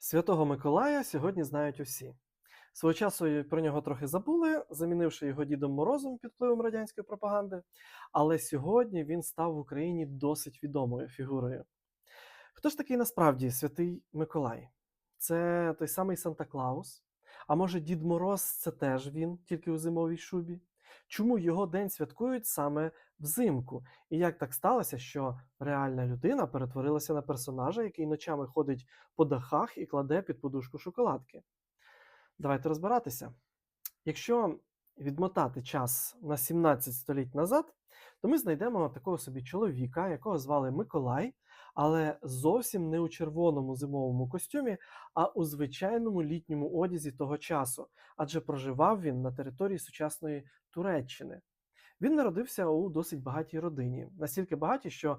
Святого Миколая сьогодні знають усі. Свого часу про нього трохи забули, замінивши його Дідом Морозом під впливом радянської пропаганди. Але сьогодні він став в Україні досить відомою фігурою. Хто ж такий насправді святий Миколай? Це той самий Санта Клаус? А може, Дід Мороз це теж він, тільки у зимовій шубі? Чому його день святкують саме взимку? І як так сталося, що реальна людина перетворилася на персонажа, який ночами ходить по дахах і кладе під подушку шоколадки? Давайте розбиратися. Якщо відмотати час на 17 століть назад, то ми знайдемо такого собі чоловіка, якого звали Миколай, але зовсім не у червоному зимовому костюмі, а у звичайному літньому одязі того часу, адже проживав він на території сучасної Туреччини. Він народився у досить багатій родині, настільки багатій, що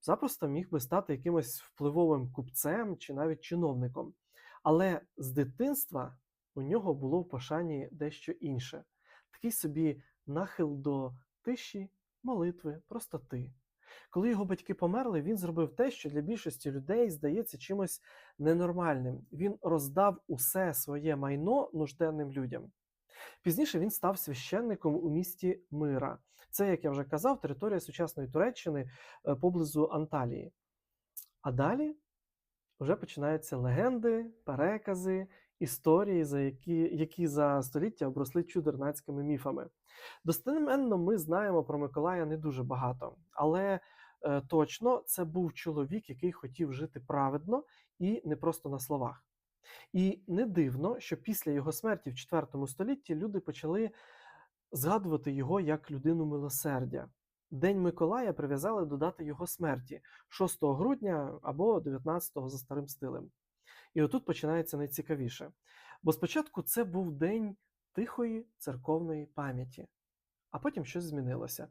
запросто міг би стати якимось впливовим купцем чи навіть чиновником. Але з дитинства у нього було в пошані дещо інше такий собі нахил до тиші, молитви, простоти. Коли його батьки померли, він зробив те, що для більшості людей здається чимось ненормальним. Він роздав усе своє майно нужденним людям. Пізніше він став священником у місті Мира. Це, як я вже казав, територія сучасної Туреччини е, поблизу Анталії. А далі вже починаються легенди, перекази, історії, за які, які за століття обросли чудернацькими міфами. Достеменно ми знаємо про Миколая не дуже багато, але е, точно це був чоловік, який хотів жити праведно і не просто на словах. І не дивно, що після його смерті в IV столітті люди почали згадувати його як людину милосердя. День Миколая прив'язали до дати його смерті 6 грудня або 19 за старим стилем. І отут починається найцікавіше. Бо спочатку це був день тихої церковної пам'яті, а потім щось змінилося.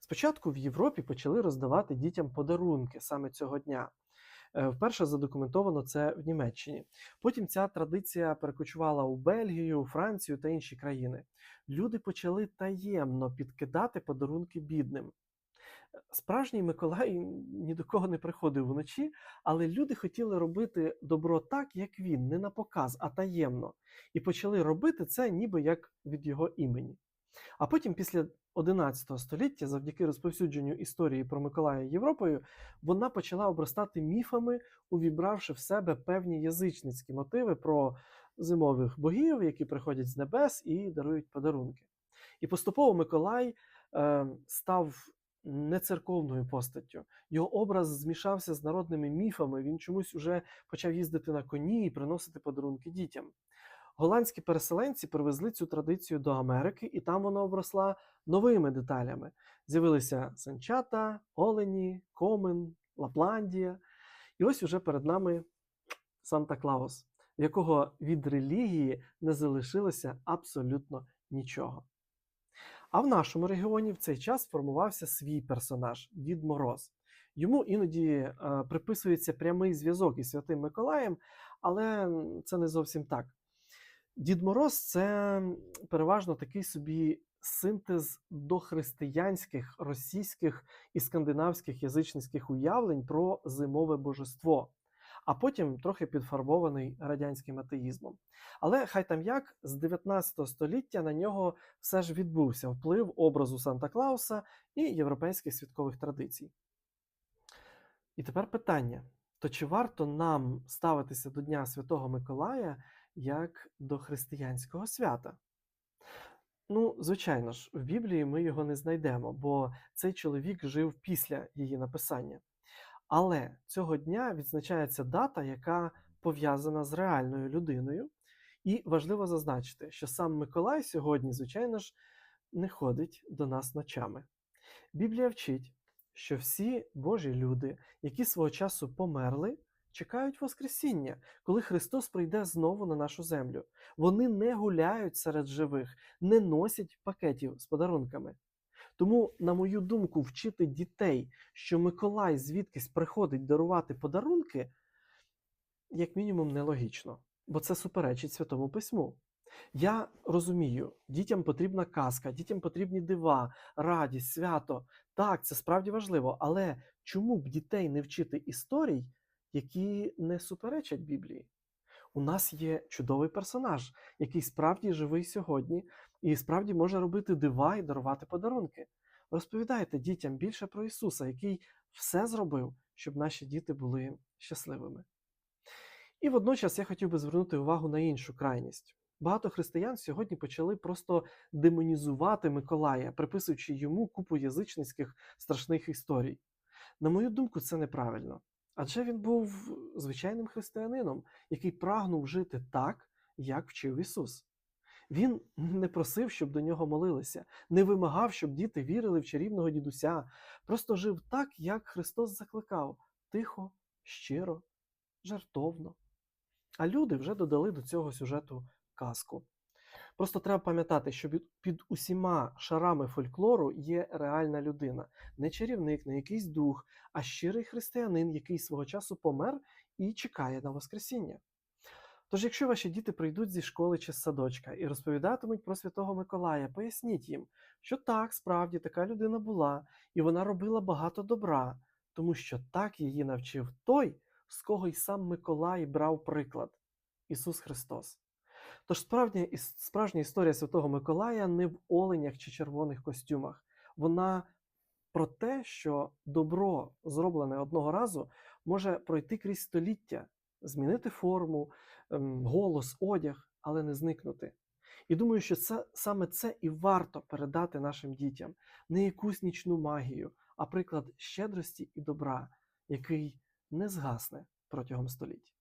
Спочатку в Європі почали роздавати дітям подарунки саме цього дня. Е, Вперше задокументовано це в Німеччині. Потім ця традиція перекочувала у Бельгію, Францію та інші країни. Люди почали таємно підкидати подарунки бідним. Справжній Миколай ні до кого не приходив вночі, але люди хотіли робити добро так, як він, не на показ, а таємно. І почали робити це ніби як від його імені. А потім, після 11 століття, завдяки розповсюдженню історії про Миколая Європою, вона почала обростати міфами, увібравши в себе певні язичницькі мотиви про зимових богів, які приходять з небес і дарують подарунки. І поступово Миколай е, став не церковною постаттю. Його образ змішався з народними міфами. Він чомусь уже почав їздити на коні і приносити подарунки дітям. Голландські переселенці привезли цю традицію до Америки, і там вона обросла новими деталями. З'явилися санчата, олені, комен, Лапландія. І ось уже перед нами Санта Клаус, в якого від релігії не залишилося абсолютно нічого. А в нашому регіоні в цей час формувався свій персонаж Дід Мороз. Йому іноді е, приписується прямий зв'язок із Святим Миколаєм, але це не зовсім так. Дід Мороз це переважно такий собі синтез дохристиянських, російських і скандинавських язичницьких уявлень про зимове божество, а потім трохи підфарбований радянським атеїзмом. Але хай там як з 19 століття на нього все ж відбувся вплив образу Санта Клауса і європейських святкових традицій. І тепер питання: то чи варто нам ставитися до Дня Святого Миколая як до християнського свята? Ну, звичайно ж, в Біблії ми його не знайдемо, бо цей чоловік жив після її написання. Але цього дня відзначається дата, яка пов'язана з реальною людиною. І важливо зазначити, що сам Миколай сьогодні, звичайно ж, не ходить до нас ночами. Біблія вчить, що всі Божі люди, які свого часу померли, чекають Воскресіння, коли Христос прийде знову на нашу землю. Вони не гуляють серед живих, не носять пакетів з подарунками. Тому, на мою думку, вчити дітей, що Миколай звідкись приходить дарувати подарунки, як мінімум, нелогічно, бо це суперечить Святому Письму. Я розумію, дітям потрібна казка, дітям потрібні дива, радість, свято. Так, це справді важливо, але чому б дітей не вчити історій, які не суперечать Біблії? у нас є чудовий персонаж, який справді живий сьогодні і справді може робити дива і дарувати подарунки. Розповідайте дітям більше про Ісуса, який все зробив, щоб наші діти були щасливими. І водночас я хотів би звернути увагу на іншу крайність. Багато християн сьогодні почали просто демонізувати Миколая, приписуючи йому купу язичницьких страшних історій. На мою думку, це неправильно. Адже він був звичайним християнином, який прагнув жити так, як вчив Ісус. Він не просив, щоб до нього молилися, не вимагав, щоб діти вірили в чарівного дідуся, просто жив так, як Христос закликав тихо, щиро, жартовно. А люди вже додали до цього сюжету казку. Просто треба пам'ятати, що під, усіма шарами фольклору є реальна людина, не чарівник, не якийсь дух, а щирий християнин, який свого часу помер і чекає на Воскресіння. Тож, якщо ваші діти прийдуть зі школи чи з садочка і розповідатимуть про Святого Миколая, поясніть їм, що так, справді така людина була, і вона робила багато добра, тому що так її навчив той, з кого й сам Миколай брав приклад Ісус Христос. Тож справжня, справжня історія Святого Миколая не в оленях чи червоних костюмах. Вона про те, що добро, зроблене одного разу, може пройти крізь століття, змінити форму, ем, голос, одяг, але не зникнути. І думаю, що це саме це і варто передати нашим дітям не якусь нічну магію, а приклад щедрості і добра, який не згасне протягом століть.